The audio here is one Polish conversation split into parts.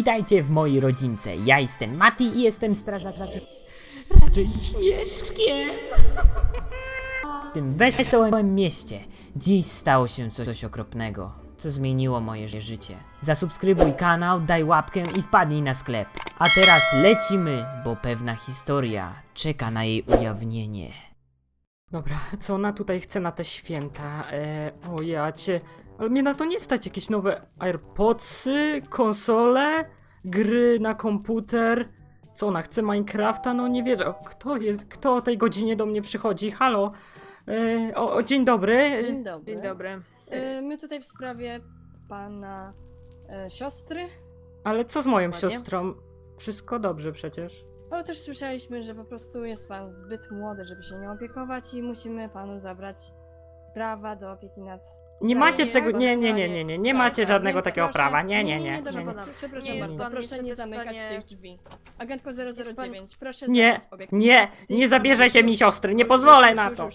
Witajcie w mojej rodzince. Ja jestem Mati i jestem strażakiem. Raczej śmieszkiem. W tym wesołym mieście dziś stało się coś, coś okropnego, co zmieniło moje ży- życie. Zasubskrybuj kanał, daj łapkę i wpadnij na sklep. A teraz lecimy, bo pewna historia czeka na jej ujawnienie. Dobra, co ona tutaj chce na te święta? E, o ja cię... Ale mnie na to nie stać. Jakieś nowe AirPodsy, konsole, gry na komputer. Co ona chce? Minecrafta? No nie wierzę. O, kto jest? Kto o tej godzinie do mnie przychodzi? Halo? E, o, o, dzień dobry. Dzień dobry. Dzień dobry. Y, My tutaj w sprawie pana e, siostry. Ale co z moją Ładnie. siostrą? Wszystko dobrze przecież. Bo też słyszeliśmy, że po prostu jest pan zbyt młody, żeby się nią opiekować i musimy panu zabrać prawa do opieki nad... Nie No, macie nie, czego. Nie, nie, nie, nie, nie. Nie Tak, macie tak, żadnego takiego proszę- prawa. Nie, nie, nie. Nie, nie, nie. Przepraszam Nie bardzo, pan proszę nie zamykać stanie- tych drzwi. Agentko 009, proszę Nie, zabrać obiekt. Nie, nie zabierzecie mi siostry. Nie pozwolę na to.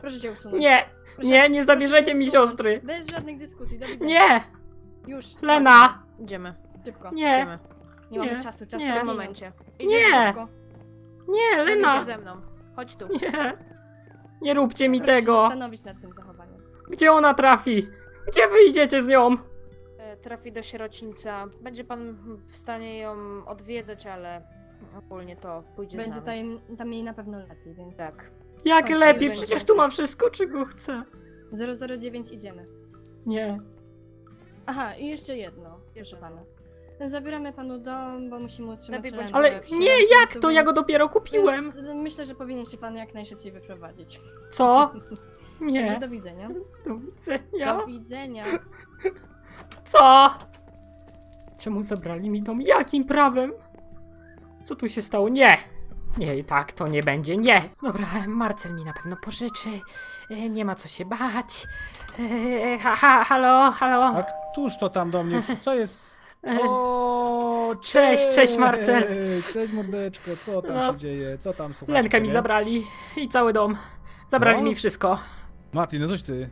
Proszę się usunąć. Nie, Proszę- nie, nie zabierzecie mi usunąć. siostry. Bez żadnych dyskusji, do widzenia. Nie, Już. Lena. Idziemy. Szybko. Nie, Idziemy. Nie, Nie. mamy czasu, czas Nie. W tym momencie. Nie. Szybko. nie, Lena. Lena. ze mną. Chodź tu. Nie. Nie róbcie mi Proszę się tego. zastanowić nad tym zachowaniem. Gdzie ona trafi? Gdzie wyjdziecie z nią? E, Trafi do sierocińca. Będzie pan w stanie ją odwiedzać, ale ogólnie to pójdzie Będzie nami. tam, tam jej na pewno lepiej, więc... Tak. Jak lepiej, będzie przecież tu ma wszystko, czego chcę. 009 idziemy. Nie. Aha, i jeszcze jedno, proszę pana. Zabieramy panu dom, bo musimy utrzymać Lepiej bądź Ale nie, jak to? Ja go dopiero kupiłem. Więc myślę, że powinien się pan jak najszybciej wyprowadzić. Co? Nie. Do widzenia. Do widzenia. Do widzenia. Co? Czemu zabrali mi dom? Jakim prawem? Co tu się stało? Nie! Nie, tak to nie będzie, nie! Dobra, Marcel mi na pewno pożyczy. E, Nie ma co się bać. E, Ha, ha, halo, halo. A któż to tam do mnie? Co jest? E, O, Cześć, cześć, Marcel. Cześć mordeczko, co tam No. się dzieje? Co tam słuchacie? Lenkę mi nie? zabrali i cały dom. Zabrali Co? mi wszystko. Mati, no coś ty.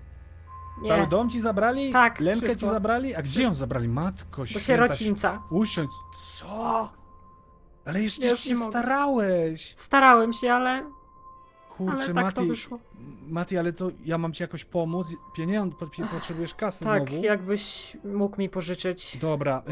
Cały Nie, dom ci zabrali? Tak, Lenkę wszystko. ci zabrali? A gdzie ją zabrali? Matko do święta. sierocińca. Usiądź. Co? Ale jeszcze Już się nie mogę. starałeś. Starałem się, ale, Kurczę, ale tak to Mati. wyszło. Mati, ale to ja mam ci jakoś pomóc. Pieniądze, po- potrzebujesz kasy Tak, znowu. jakbyś mógł mi pożyczyć. Dobra,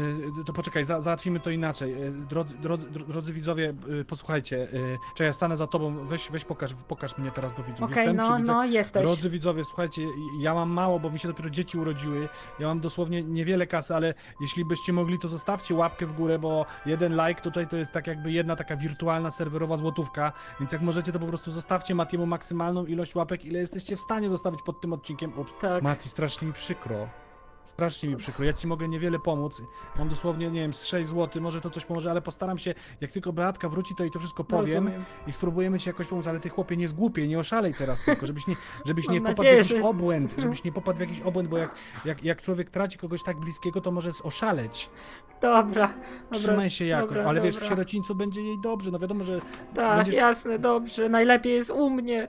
y, to poczekaj, za, załatwimy to inaczej. Y, Drodzy, drodzy, dro- drodzy widzowie, y, posłuchajcie. y, Czekaj, ja stanę za tobą, weź, weź pokaż, pokaż mnie teraz do widzów. Okej, Jestem no, widzach? no, jesteś. Drodzy widzowie, słuchajcie, ja mam mało, bo mi się dopiero dzieci urodziły. Ja mam dosłownie niewiele kasy, ale jeśli byście mogli, to zostawcie łapkę w górę, bo jeden like tutaj to jest tak jakby jedna taka wirtualna serwerowa złotówka. Więc jak możecie, to po prostu zostawcie Matiemu maksymalną ilość łapek, ile jesteście w stanie zostawić pod tym odcinkiem. Ups. Tak. Mati, strasznie mi przykro. Strasznie mi przykro. Ja ci mogę niewiele pomóc. Mam dosłownie, nie wiem, z 6 zł, może to coś pomoże, ale postaram się, jak tylko Beatka wróci, to jej to wszystko powiem Rozumiem. i spróbujemy ci jakoś pomóc, ale ty chłopie nie zgłupiej, nie oszalej teraz tylko, żebyś nie, żebyś nie Mam popadł nadzieję, w jakiś że- obłęd, żebyś nie popadł w jakiś obłęd, bo jak, jak, jak człowiek traci kogoś tak bliskiego, to może oszaleć. Dobra, dobra. Trzymaj się jakoś, dobra, ale wiesz, w dobra. sierocińcu będzie jej dobrze, no wiadomo, że Tak, będziesz- jasne, dobrze. Najlepiej jest u mnie.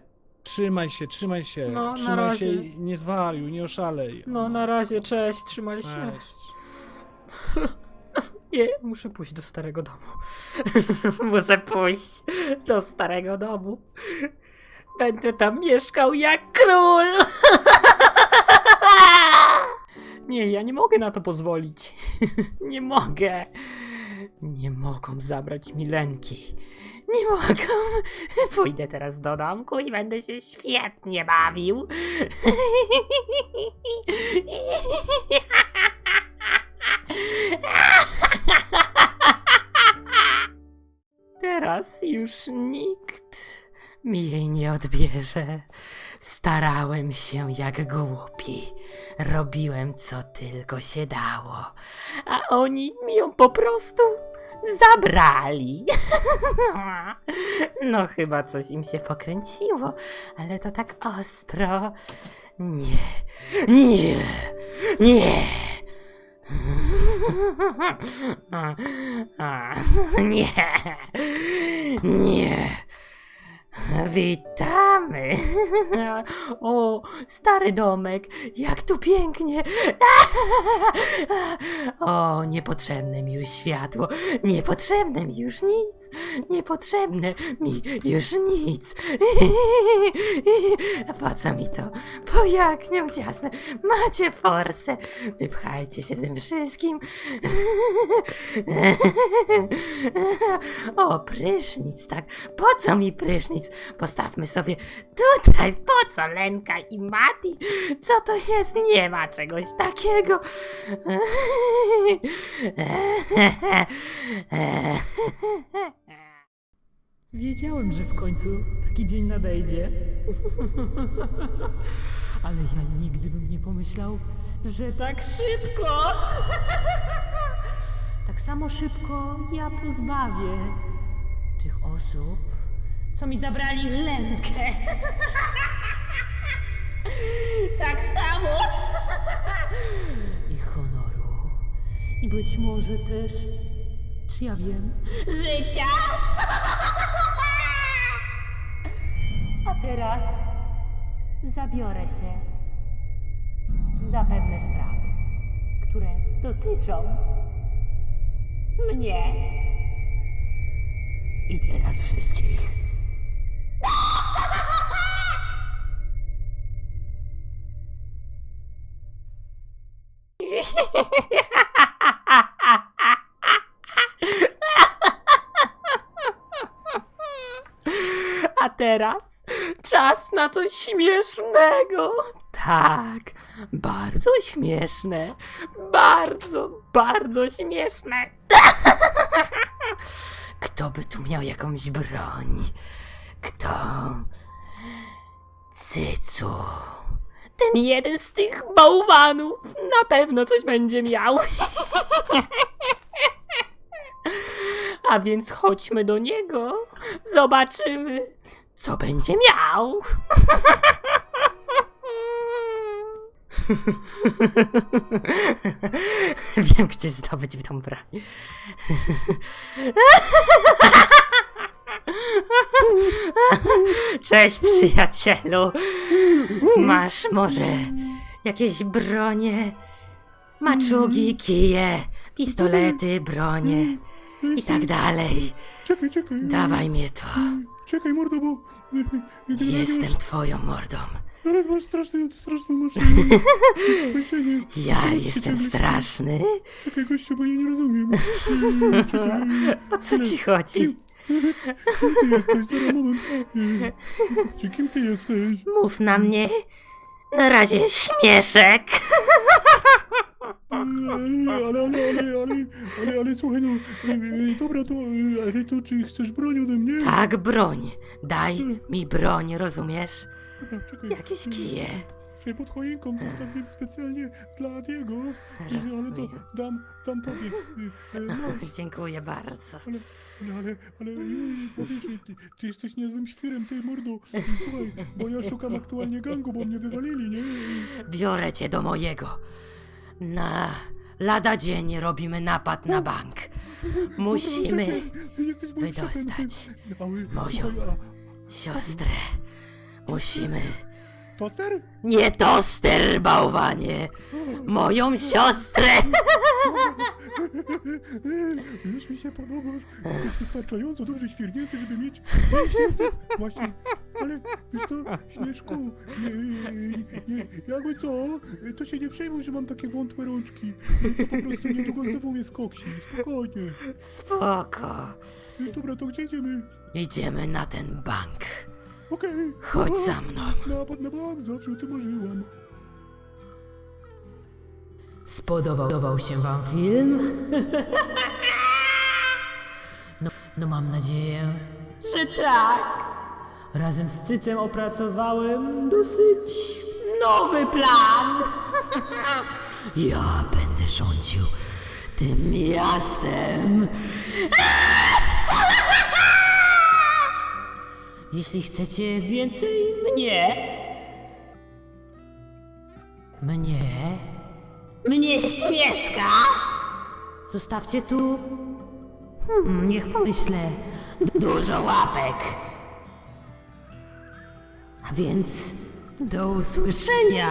Trzymaj się, trzymaj się, No, na trzymaj razie. się i nie zwariuj, nie oszalej. No, na razie, cześć, trzymaj się. Cześć. Nie, muszę pójść do starego domu. muszę pójść do starego domu. Będę tam mieszkał jak król. nie, ja nie mogę na to pozwolić. nie mogę. Nie mogą zabrać mi Lenki. Nie mogą. Pójdę teraz do domku i będę się świetnie bawił. Teraz już nikt mi jej nie odbierze. Starałem się jak głupi. Robiłem co tylko się dało. A oni mi ją po prostu zabrali. No chyba coś im się pokręciło, ale to tak ostro. Nie, nie, nie. Nie, nie. Witamy! O, stary domek, jak tu pięknie! O, niepotrzebne mi już światło, niepotrzebne mi już nic, niepotrzebne mi już nic. Po co mi to? Po jak nią ciasne, macie forsę, wypchajcie się tym wszystkim. O, prysznic, tak. Po co mi prysznic? Postawmy sobie tutaj. Po co Lenka i Mati? Co to jest? Nie ma czegoś takiego. Wiedziałem, że w końcu taki dzień nadejdzie. Ale ja nigdy bym nie pomyślał, że tak szybko. Tak samo szybko ja pozbawię tych osób, co mi zabrali lękę. Tak samo. I honoru. I być może też, czy ja wiem, życia. A teraz zabiorę się za pewne sprawy, które dotyczą mnie. I teraz wszystkich. A teraz czas na coś śmiesznego. Tak, bardzo śmieszne. Bardzo, bardzo śmieszne. Kto by tu miał jakąś broń? Kto? Cycu. Ten jeden z tych bałwanów na pewno coś będzie miał. A więc chodźmy do niego. Zobaczymy, co będzie miał. Wiem, gdzie zdobyć tą broń. Cześć, przyjacielu. Masz może jakieś bronie? Maczugi, kije, pistolety, bronie i tak dalej. Czekaj, czekaj. Dawaj mnie to. Czekaj, mordo, bo... Jestem twoją mordą. Zaraz masz straszną, straszną masz spojrzenie. Ja jestem straszny. Czekaj, gościu, bo ja nie rozumiem. Czekaj. O co ci chodzi? Kim ty jesteś? Zaraz, moment. Słuchajcie, Kim ty jesteś? Mów na mnie. Na razie śmieszek. Ale, ale, ale, ale, ale, ale, ale słuchaj, no, e, e, dobra, to, e, ale to czy chcesz broń ode mnie? Tak, broń. Daj mi broń, rozumiesz? Dobra, czekaj. Jakieś kije. Czekaj, pod choinką zostawiłem specjalnie dla Adiego, ale to Rozumiem. dam, dam tobie. E, Masz. Dziękuję bardzo. Ale, ale, ale, ale Juj, powiedz, że ty, ty jesteś niezłym świrem, ty mordo. Słuchaj, bo ja szukam aktualnie gangu, bo mnie wywalili, nie? Biorę cię do mojego. Na lada dzień robimy napad na bank. Musimy Dobra, szefie, jesteś moim szefem, ty. wydostać Ale, moją słuchaj, a siostrę. Musimy. Toster? Nie toster, bałwanie! Moją siostrę! Już mi się podobasz. Jesteś wystarczająco dobrze świrnięty, żeby mieć. Właśnie, ale wiesz co, Śnieżku, nie, nie, nie, jakby co, to się nie przejmuj, że mam takie wątłe rączki. To po prostu niedługo znowu mnie skoksi. Spokojnie. Spoko. Dobra, to gdzie idziemy? Idziemy na ten bank. Okej. Chodź za mną. Napad na bank, zawsze o tym marzyłam. Spodobał się wam film? No, no mam nadzieję, że tak. Razem z Cycem opracowałem dosyć nowy plan. Ja będę rządził tym miastem. Jeśli chcecie więcej mnie, mnie, mnie śmieszka, zostawcie tu, hmm, niech pomyślę, dużo łapek. A więc do usłyszenia.